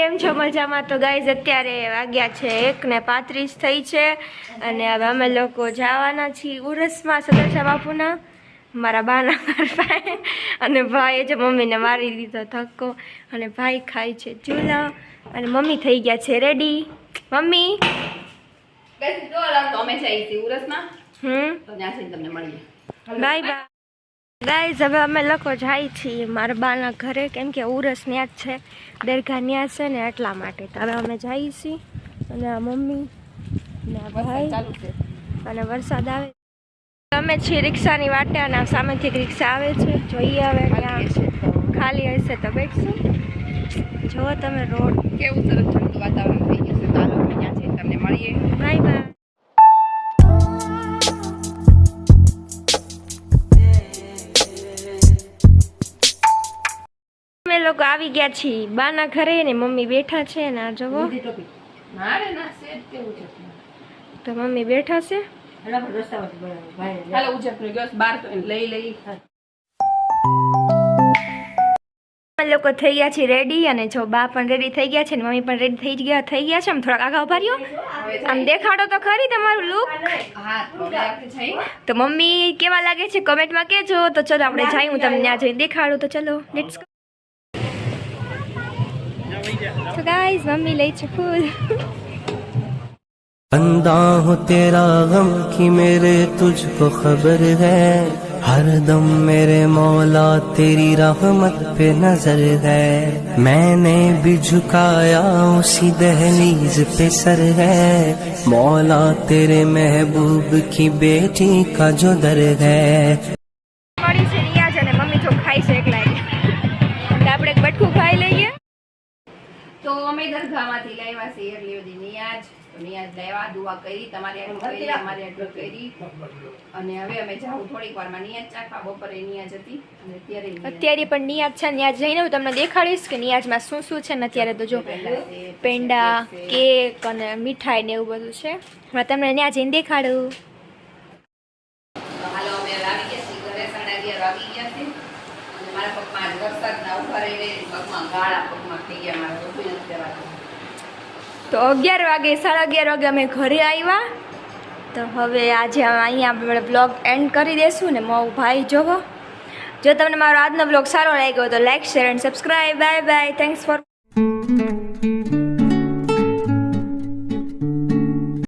કેમ છો મજામાં? તો ગાઈઝ અત્યારે વાગ્યા છે એક ને પાંત્રીસ થઈ છે અને હવે અમે લોકો જવાના છીએ ઉરસમાં સદરશા બાપુના મારા બાના ભાઈ અને ભાઈએ જે મમ્મીને મારી દીધો ધક્કો અને ભાઈ ખાય છે ચૂલા અને મમ્મી થઈ ગયા છે ready mummy? Bye bye guys હવે અમે લોકો જાય છીએ મારા બાના ઘરે. કેમ કે ઉરસ ત્યાં જ છે દરગાહ ત્યાં છે ને એટલા માટે. તો હવે અમે જઈએ છીએ અને આ મમ્મી ને આ ભાઈ છે. અને વરસાદ આવે અમે છીએ રિક્ષાની વાટે અને સામેથી રિક્ષા આવે છે. જોઈએ હવે ત્યાં ખાલી હશે તો બેઠશું જુઓ તમે રોડ. કેવું સરસ ઠંડુ વાતાવરણ થઈ ગયું છે. ત્યાં તમને મળીએ. બાય બાય અમે લોકો આવી ગયા છીએ. બાના ઘરે ને મમ્મી બેઠા છે ને આ છે તો મમ્મી બેઠા છે. લોકો થઈ ગયા છે રેડી અને જો બા પણ રેડી થઈ ગયા છે ને મમ્મી પણ રેડી થઈ ગયા થઈ ગયા છે. આમ થોડાક આગળ ઊભા રહ્યો. આમ દેખાડો તો ખરી તમારું લુક તો મમ્મી કેવા લાગે છે? કમેન્ટમાં કહેજો તો ચલો આપણે જાય હું તમને ત્યાં જઈને દેખાડું. તો ચલો લેટ્સ تو گائز ممی لئی چھ بندہ ہو تیرا غم کی میرے تجھ کو خبر ہے۔ ہر دم میرے مولا تیری رحمت پہ نظر ہے۔ میں نے بھی جھکایا اسی دہلیز پہ سر ہے۔ مولا تیرے محبوب کی بیٹی کا جو در ہے۔ તો અમે દરગાહમાંથી લાવ્યા છે એટલે બધી નિયાજ. નિયાજ લાવ્યા દુઆ કરી તમારી કરી અમારી આટલું કરી. અને હવે અમે જાઉં થોડીક વારમાં નિયાજ ચાખવા. બપોરે નિયાજ હતી અને અત્યારે અત્યારે પણ નિયાજ છે. નિયાજ જઈને હું તમને દેખાડીશ કે નિયાજમાં શું શું છે ને અત્યારે તો જો પેંડા કેક અને મીઠાઈ ને એવું બધું છે. હમણાં તમને ત્યાં જઈને દેખાડું. હાલો અમે આવી ગયા છીએ. ઘરે સાડા અગિયાર વાગી ગયા છે અને મારા પગમાં વરસાદના ઊભા રહી રહી પગમાં ગાળા પગમાં થઈ ગયા, મારા ઊભી નથી રહેવાતું. તો અગિયાર વાગે, સાડા અગિયાર વાગે અમે ઘરે આવ્યા. તો હવે આજે અહીંયા આપણે બ્લોગ એન્ડ કરી દેશું ને મારું ભાઈ જોવો. જો તમને મારો આજનો બ્લોગ સારો લાગ્યો તો like, share and subscribe bye bye. Thanks for